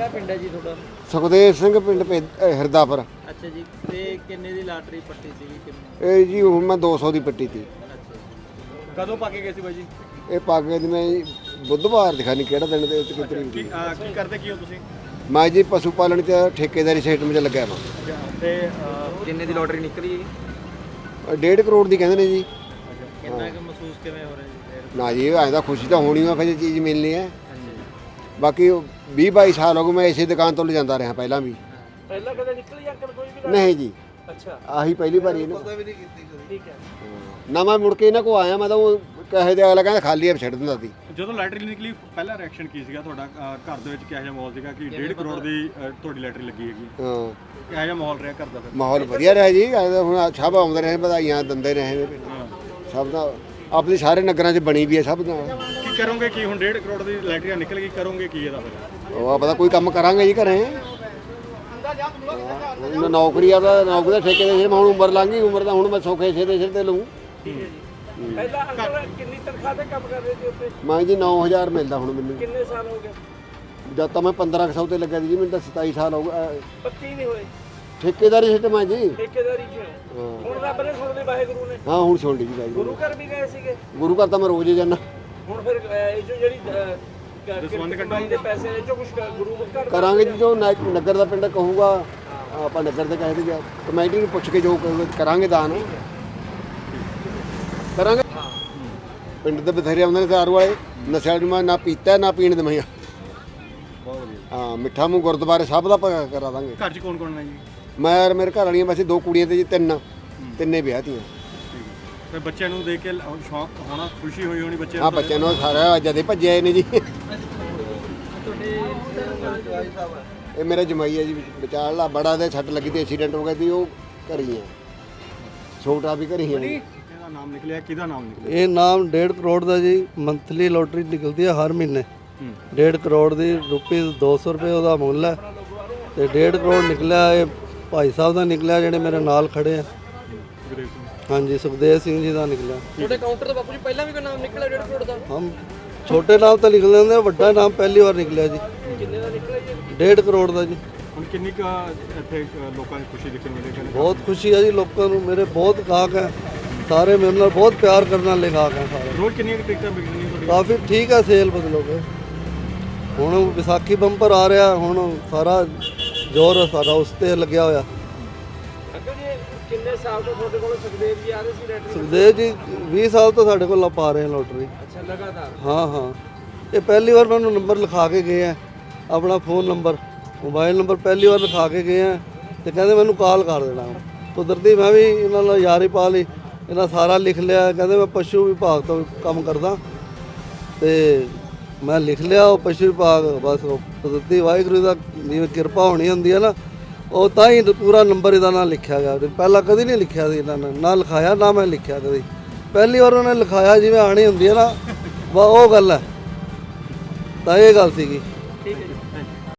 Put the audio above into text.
ਜੀ ਤੁਹਾਡਾ? ਸੁਖਦੇਵ ਸਿੰਘ ਪਿੰਡ ਪੇ- ਅਹ ਹਿਰਦਾਪੁਰ। ਅੱਛਾ ਜੀ ਤੇ ਕਿੰਨੇ ਦੀ ਲਾਟਰੀ ਪੱਟੀ ਸੀਗੀ ਕਿੰਨੇ ਇਹ ਜੀ ਹੁਣ ਮੈਂ 200 ਦੀ ਪੱਟੀ ਤੀ ਅੱਛਾ ਜੀ। ਕਦੋਂ ਪਾ ਕੇ ਗਏ ਸੀ ਬਾਈ ਜੀ? ਇਹ ਪਾਗੇ ਦੀ ਮੈਂ ਜੀ ਬੁੱਧਵਾਰ ਦਿਖਾ ਨਹੀਂ ਕਿਹੜਾ ਦਿਨ ਦੇ ਉੱਤੇ ਕੀ ਤਰੀਕ ਕੀ ਦੀ ਅਹ, ਕੀ ਕਰਦੇ ਕੀ ਹੋ ਤੁਸੀਂ? ਮੈਂ ਜੀ ਪਸ਼ੂ ਪਾਲਣ ਚ ਠੇਕੇਦਾਰੀ ਸਿਸਟਮ 'ਚ ਲੱਗਿਆ ਵਾਂ। ਤੇ ਅਹ, ਕਿੰਨੇ ਦੀ ਲਾਟਰੀ ਨਿਕਲੀ ਜੀ ਅਹ ਡੇਢ ਕਰੋੜ ਦੀ ਕਹਿੰਦੇ ਨੇ ਜੀ। ਕਿੰਨਾ ਕੁ ਮਹਿਸੂਸ ਕਿਵੇਂ ਹੋ ਰਿਹਾ ਜੀ? ਫਿਰ ਨਾ ਜੀ ਐਂ ਤਾਂ ਖੁਸ਼ੀ ਤਾਂ ਹੋਣੀ ਆ ਫਿਰ ਜੇ ਚੀਜ਼ ਮਿਲਣੀ ਹੈ। ਬਾਕੀ 20 22 ਸਾਲ ਹੋ ਗਏ ਮੈਂ ਇਸੇ ਦੁਕਾਨ ਤੋਂ ਲਿਜਾਂਦਾ ਰਿਹਾ ਪਹਿਲਾਂ ਵੀ। ਪਹਿਲਾਂ ਕਦੇ ਨਿਕਲੀ ਅੰਕਲ ਕੋਈ ਵੀ ਨਹੀਂ ਜੀ। ਅੱਛਾ। ਆਹੀ ਪਹਿਲੀ ਵਾਰੀ ਇਹਨੂੰ। ਵੀ ਨਹੀਂ ਕੀਤੀ ਠੀਕ ਹੈ। ਨਾ ਮੈਂ ਮੁੜ ਕੇ ਇਹਨਾਂ ਕੋ ਆਇਆ ਮੈਂ ਤਾਂ ਉਹ ਕਹੇ ਦੇ ਅਗਲਾ ਕਹਿੰਦਾ ਖਾਲੀ ਆ ਛੱਡ ਦਿੰਦਾ ਸੀ। ਜਦੋਂ ਲੈਟਰੀ ਨਿਕਲੀ ਪਹਿਲਾ ਰਿਐਕਸ਼ਨ ਕੀ ਸੀਗਾ ਤੁਹਾਡਾ? ਅਹ, ਘਰ ਦੇ ਵਿੱਚ ਕਿਹੋ ਜਿਹਾ ਮਾਹੌਲ ਸੀਗਾ ਕਿ 1.5 ਕਰੋੜ ਦੀ ਅਹ, ਤੁਹਾਡੀ ਲੈਟਰੀ ਲੱਗੀ ਹੈਗੀ? ਹਾਂ। ਕਿਹੋ ਜਿਹਾ ਮਾਹੌਲ ਰਿਹਾ ਘਰ ਦਾ ਫਿਰ? ਮਾਹੌਲ ਵਧੀਆ ਰਿਹਾ ਜੀ ਤਾਂ ਹੁਣ ਸਭ ਆਉਂਦੇ ਰਹੇ ਵਧਾਈਆਂ ਦਿੰਦੇ ਰਹੇ। ਨੇ ਹਾਂ। ਸਭ ਦਾ ਆਪਣੀ ਸਾਰੇ ਨਗਰਾਂ 'ਚ ਬਣੀ ਵੀ ਹੈ ਸਭ ਦਾ। ਕੀ ਕਰੋਗੇ ਕੀ ਹੁਣ 1.5 ਕਰੋੜ ਦੀ ਲੈਟਰੀ ਨਿਕਲ ਗਈ ਕਰੋਗੇ ਕੀ ਇਹਦਾ ਫਿਰ? ਉਹ ਪਤਾ ਕੋਈ ਕੰਮ ਕਰਾਂਗੇ ਜੀ ਘਰੇ। ਹੁਣ ਨੌਕਰੀ ਆ ਤਾਂ ਨੌਕਰੀ ਦਾ ਠੇਕੇ ਦੇ ਸਿਰ ਮੈਂ ਹੁਣ ਉਮਰ ਲੰਘ ਉਮਰ ਤਾਂ ਹੁਣ ਮੈਂ ਸੌਖੇ ਸਿਰ ਦੇ ਸਿਰ ਤੇ ਲਊਂ। ਪਹਿਲਾਂ ਅੰਕਲ ਕਿੰਨੀ ਤਨਖਾਹ ਤੇ ਕੰਮ ਕਰ ਰਹੇ ਸੀ ਉੱਥੇ? ਮੈਂ ਜੀ 9000 ਮਿਲਦਾ ਹੁਣ ਮੈਨੂੰ। ਕਿੰਨੇ ਸਾਲ ਹੋ ਗਏ? ਜਦ ਤਾਂ ਮੈਂ 1500 ਤੇ ਲੱਗਿਆ ਸੀ ਜੀ ਮੈਨੂੰ ਤਾਂ 27 ਸਾਲ ਹੋ ਗਏ ਅਹ, ਪੱਕੀ ਨਹੀਂ ਹੋਏ। ਠੇਕੇਦਾਰੀ ਸਿਸਟਮ ਹੈ ਜੀ। ਠੇਕੇਦਾਰੀ ਚ। ਹਾਂ। ਹੁਣ ਰੱਬ ਨੇ ਸੁਣ ਲਈ ਵਾਹਿਗੁਰੂ ਨੇ। ਹਾਂ ਹੁਣ ਛੋੜ ਲਈ ਜੀ ਬਾਈ ਗੁਰੂ ਘਰ ਵੀ ਗਏ ਸੀਗੇ? ਗੁਰੂ ਘਰ ਤਾਂ ਮੈਂ ਰੋਜ਼ ਹੀ ਜਾਂਦਾ। ਹੁਣ ਫਿਰ ਅਹ, ਇਹ ਜੋ ਜਿਹੜੀ ਅਹ, ਕ- ਕਿਰਤ ਕਮਾਈ ਦੇ ਪੈਸੇ ਨੇ ਜੋ ਕੁਝ ਗੁਰੂ ਘਰ ਦਾ- ਕਰਾਂਗੇ ਜੀ ਜੋ ਨਗ- ਨਗਰ ਦਾ ਪਿੰਡ ਕਹੂਗਾ ਆਪਾਂ ਨਗਰ ਦੇ ਕਹੇ ਤੇ ਕਮੇਟੀ ਨੂੰ ਪੁੱਛ ਕੇ ਜੋ ਕਰਾਂਗੇ ਦਾਨ। ਕਰਾਂਗੇ। ਪਿੰਡ ਦੇ ਬਥੇਰੇ ਆਉਂਦੇ ਨੇ ਦਾਰੂ ਵਾਲੇ ਨਸ਼ਾ ਨੂੰ ਮੈਂ ਨਾ ਪੀਤਾ ਨਾ ਪੀਣ ਦੇ ਮੈਂ ਹਾਂ ਮਿੱਠਾ ਮੂੰਹ ਗੁਰਦੁਆਰੇ ਸਭ ਦਾ ਪ- ਕਰਾ ਦਾਂਗੇ। ਘਰ 'ਚ ਕੌਣ ਕੌਣ ਹੈ ਜੀ? ਮੈਂ ਔਰ ਮੇਰੇ ਘਰ ਵਾਲੀਆਂ ਵੈਸੇ ਦੋ ਕੁੜੀਆਂ ਤੇ ਜੀ ਤਿੰਨ ਤਿੰਨੇ ਵਿਆਹ ਤੀਆਂ ਤੇ ਬੱਚਿਆਂ ਨੂੰ ਦੇਖ ਕੇ ਲ- ਸ਼ੌਕ ਹੋਣਾ ਖੁਸ਼ੀ ਹੋਈ ਹੋਣੀ ਬੱਚਿਆਂ ਨੂੰ ਬੱਚਿਆਂ ਨੂੰ ਸਾਰਾ ਜਦੇ ਭੱਜੇ ਆਏ ਨੇ ਜੀ। ਇਹ ਮੇਰਾ ਜਮਾਈ ਹੈ ਜੀ ਵਿਚਾਰ ਲਾ ਬੜਾ ਦੇ ਛੱਟ ਲੱਗੀ ਤੇ ਐਕਸੀਡੈਂਟ ਹੋ ਗਿਆ ਸੀ ਉਹ ਘਰੀ ਹੈ ਛੋਟਾ ਵੀ ਘਰੀ ਹੈ ਜੀ। ਇਹਦਾ ਨਾਮ ਨਿਕਲਿਆ ਕਿਹਦਾ ਨਾਮ ਨਿਕਲਿਆ? ਇਹ ਨਾਮ 1.5 ਕਰੋੜ ਦਾ ਜੀ ਮੰਥਲੀ ਲੋਟਰੀ ਨਿਕਲਦੀ ਹੈ ਹਰ ਮਹੀਨੇ। ਹੂੰ। 1.5 ਕਰੋੜ ਦੀ ਰੁਪਏ 200 ਰੁਪਏ ਉਹਦਾ ਮੁੱਲ ਹੈ। ਤੇ 1.5 ਕਰੋੜ ਨਿਕਲਿਆ ਇਹ ਭਾਈ ਸਾਹਿਬ ਦਾ ਨਿਕਲਿਆ ਜਿਹੜੇ ਮੇਰੇ ਨਾਲ ਖੜੇ ਆ। ਹਾਂਜੀ ਸੁਖਦੇਵ ਸਿੰਘ ਜੀ ਦਾ ਨਿਕਲਿਆ। ਤੁਹਾਡੇ ਕਾਊਂਟਰ ਤੋਂ ਬਾਪੂ ਜੀ ਪਹਿਲਾਂ ਵੀ ਕੋਈ ਨਾਮ ਨਿਕਲਿਆ 1.5 ਕਰੋੜ ਦਾ? ਹਮ ਛੋਟੇ ਨਾਮ ਤਾਂ ਲਿਖ ਲੈਂਦੇ ਆ, ਵੱਡਾ ਨਾਮ ਪਹਿਲੀ ਵਾਰ ਨਿਕਲਿਆ ਜੀ। ਕਿੰਨੇ ਦਾ ਨਿਕਲਿਆ ਜੀ? 1.5 ਕਰੋੜ ਦਾ ਜੀ। ਹੁਣ ਕਿੰਨੀ ਕੁ ਇੱਥੇ ਲੋਕਾਂ ਦੀ ਖੁਸ਼ੀ ਦੇਖਣ ਮਿਲੀ ਕਿ ਬਹੁਤ ਖੁਸ਼ੀ ਹੈ ਜੀ ਲੋਕਾਂ ਨੂੰ ਮੇਰੇ ਬਹੁਤ ਗਾਹਕ ਹੈ ਸਾਰੇ ਮੇਰੇ ਨਾਲ ਬਹੁਤ ਪਿਆਰ ਕਰਨ ਵਾਲੇ ਗਾਹਕ ਹੈ ਸਾਰੇ। ਰੋਜ਼ ਕਿੰਨੀਆਂ ਕੁ ਟਿਕਟਾਂ ਵਿਕਣੀਆਂ ਤੁਹਾਡੀ ਕਾਫੀ ਠੀਕ ਹੈ ਸੇਲ ਬਦਲੋਗੇ। ਹੁਣ ਵਿਸਾਖੀ ਬੰਪਰ ਆ ਰਿਹਾ ਹੁਣ ਸਾਰਾ ਜ਼ੋਰ ਸਾਰਾ ਉਸ ਤੇ ਲੱਗਿਆ ਹੋਇਆ। ਕਿੰਨੇ ਸਾਲ ਤੋਂ ਤੁਹਾਡੇ ਕੋਲ ਸੁਖਦੇਵ ਜੀ ਆ ਰਹੇ ਸੀ ਰੈਟਰੀ? ਸੁਖਦੇਵ ਜੀ 20 ਸਾਲ ਤੋਂ ਸਾਡੇ ਕੋਲ ਪਾ ਰਹੇ ਲੋਟਰੀ ਅੱਛਾ ਲਗਾਤਾਰ? ਹਾਂ ਹਾਂ। ਇਹ ਪਹਿਲੀ ਵਾਰ ਮੈਨੂੰ ਨੰਬਰ ਲਿਖਾ ਕੇ ਗਏ ਆ ਆਪਣਾ ਫੋਨ ਨੰਬਰ ਮੋਬਾਈਲ ਨੰਬਰ ਪਹਿਲੀ ਵਾਰ ਲਿਖਾ ਕੇ ਗਏ ਆ ਤੇ ਕਹਿੰਦੇ ਮੈਨੂੰ ਕਾਲ ਕਰ ਦੇਣਾ। ਕੁਦਰਤੀ ਮੈਂ ਵੀ ਇਹਨਾਂ ਨਾਲ ਯਾਰੀ ਪਾ ਲਈ ਇਹਨਾਂ ਸਾਰਾ ਲਿਖ ਲਿਆ ਕਹਿੰਦੇ ਮੈਂ ਪਸ਼ੂ ਵਿਭਾਗ ਤੋਂ ਕੰਮ ਕਰਦਾ। ਤੇ ਮੈਂ ਲਿਖ ਲਿਆ ਉਹ ਪਸ਼ੂ ਵਿਭਾਗ ਬਸ ਉਹ ਕੁਦਰਤੀ ਵਾਹਿਗੁਰੂ ਦਾ ਜਿਵੇਂ ਕਿਰਪਾ ਹੋਣੀ ਹੁੰਦੀ ਹੈ ਨਾ ਉਹ ਤਾਂ ਹੀ ਪੂਰਾ ਨੰਬਰ ਇਹਦਾ ਨਾਲ ਲਿਖਿਆ ਗਿਆ। ਉਹਦੇ ਪਹਿਲਾਂ ਕਦੀ ਨਹੀਂ ਲਿਖਿਆ ਸੀ ਇਹਨਾਂ ਨੇ। ਨਾ ਲਿਖਾਇਆ, ਨਾ ਮੈਂ ਲਿਖਿਆ ਕਦੀ। ਪਹਿਲੀ ਵਾਰ ਉਹਨੇ ਲਿਖਾਇਆ, ਜਿਵੇਂ ਆਣੀ ਹੁੰਦੀ ਹੈ ਨਾ। ਵਾ ਉਹ ਗੱਲ ਹੈ। ਤਾਂ ਇਹ ਗੱਲ ਸੀਗੀ। ਠੀਕ ਹੈ